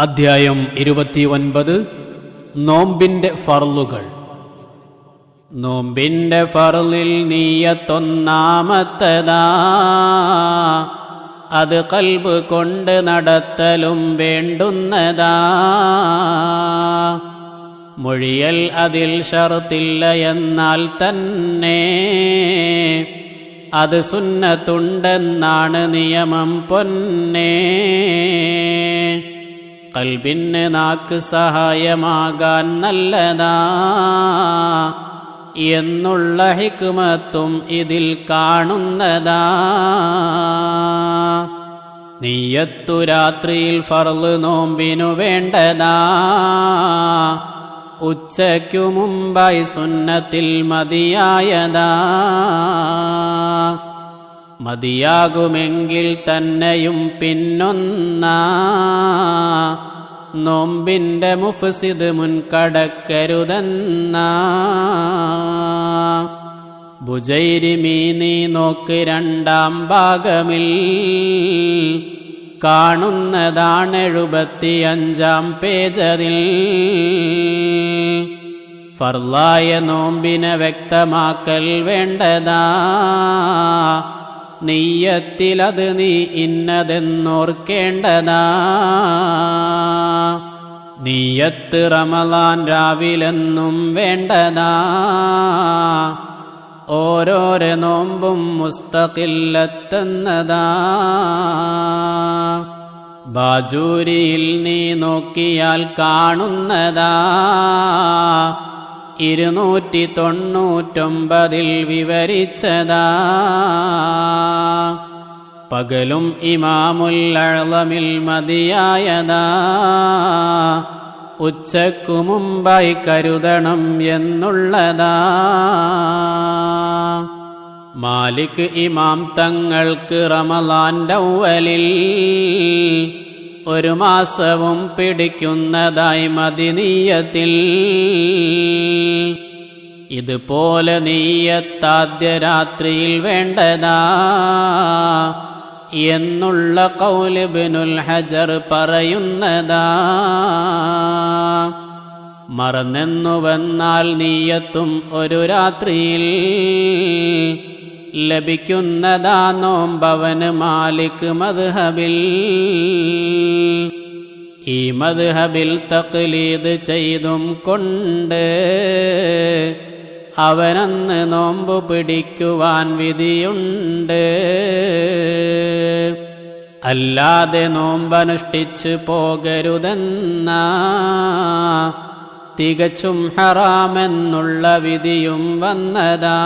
അധ്യായം ഇരുപത്തി ഒൻപത് നോമ്പിന്റെ ഫർലുകൾ നോമ്പിന്റെ ഫർലിൽ നീയത്തൊന്നാമത്തതാ. അത് കൽബ് കൊണ്ട് നടത്തലും വേണ്ടുന്നതാ. മൊഴിയൽ അതിൽ ഷർത്തില്ല എന്നാൽ തന്നെ. അത് സുന്നത്തുണ്ടെന്നാണ് നിയമം പൊന്നേ. കൽബിന് നാക്ക് സഹായമാകാൻ നല്ലതാ. എന്നുള്ള ഹിക്മത്തും ഇതിൽ കാണുന്നതാ. നീയത്തു രാത്രിയിൽ ഫർൾ നോമ്പിനു വേണ്ടതാ. ഉച്ചയ്ക്കു മുമ്പായി സുന്നത്തിൽ മതിയായതാ. മതിയാകുമെങ്കിൽ തന്നെയും പിന്നൊന്ന. നോമ്പിന്റെ മുഫ്സിദ് മുൻകടക്കരുതെന്ന ബുജൈരിമീ നീ നോക്ക് രണ്ടാം ഭാഗമിൽ. കാണുന്നതാണ് എഴുപത്തിയഞ്ചാം പേജതിൽ. ഫർലായ നോമ്പിനെ വ്യക്തമാക്കൽ വേണ്ടതാ. നെയ്യത്തിലത് നീ ഇന്നതെന്നോർക്കേണ്ടതാ. നീയത്ത് റമലാൻ രാവിലെന്നും വേണ്ടതാ. ഓരോരോ നോമ്പും മുസ്തഖില്ലെത്തുന്നതാ. ബാജൂരിയിൽ നീ നോക്കിയാൽ കാണുന്നതാ. ഇരുന്നൂറ്റി തൊണ്ണൂറ്റൊമ്പതിൽ വിവരിച്ചതാ. പകലും ഇമാമുല്ലളമിൽ മതിയായതാ. ഉച്ചക്കു മുമ്പായി കരുതണം എന്നുള്ളതാ. മാലിക് ഇമാം തങ്ങൾക്ക് റമലാന്റെ ഔവലിൽ ഒരു മാസവും പിടിക്കുന്നതായി മതിനീയത്തിൽ. ഇതുപോലെ നീയത്താദ്യ രാത്രിയിൽ വേണ്ടതാ. എന്നുള്ള കൗലിബിനുൽ ഹജർ പറയുന്നതാ. മറന്നെന്നു വന്നാൽ നീയത്തും ഒരു രാത്രിയിൽ ലഭിക്കുന്നതാ നോമ്പവന് മാലിക് മദ്ഹബിൽ. ഈ മദ്ഹബിൽ തക്ലീദ് ചെയ്തും കൊണ്ട് അവനന്ന് നോമ്പു പിടിക്കുവാൻ വിധിയുണ്ട്. അല്ലാതെ നോമ്പനുഷ്ഠിച്ച് പോകരുതെന്ന. തികച്ചും ഹറാമെന്നുള്ള വിധിയും വന്നതാ.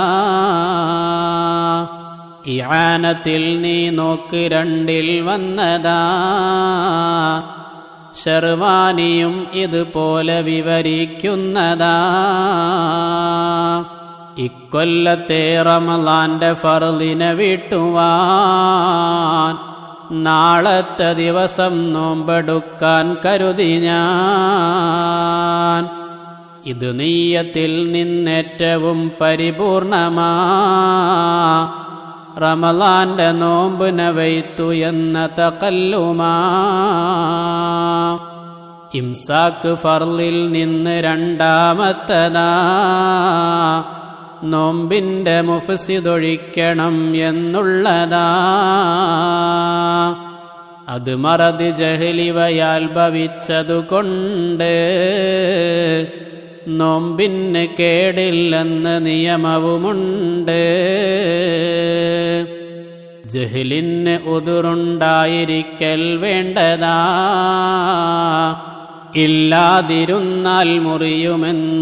ഇയാനത്തിൽ നീ നോക്ക് രണ്ടിൽ വന്നതാ. ഷെർവാനിയും ഇതുപോലെ വിവരിക്കുന്നതാ. ഇക്കൊല്ലത്തെ റമലാന്റെ ഫർദിനെ വിട്ടുവാൻ നാളത്തെ ദിവസം നോമ്പെടുക്കാൻ കരുതി ഞാൻ. ഇത് നീയത്തിൽ നിന്നേറ്റവും പരിപൂർണമാ. റമലാന്റെ നോമ്പിനെ വയ്ത്തു എന്ന തകല്ലുമാ. ഇംസാക്ക് ഫർലിൽ നിന്ന് രണ്ടാമത്തതാ. നോമ്പിന്റെ മുഫസിതൊഴിക്കണം എന്നുള്ളതാ. അത് മറതി ജഹലിവയാൽ ഭവിച്ചതുകൊണ്ട് നോമ്പിന് കേടില്ലെന്ന് നിയമവുമുണ്ട്. ജഹ്ലിന് ഉതിറുണ്ടായിരിക്കൽ വേണ്ടതാ. ഇല്ലാതിരുന്നാൽ മുറിയുമെന്നോർക്കേണ്ടതാ.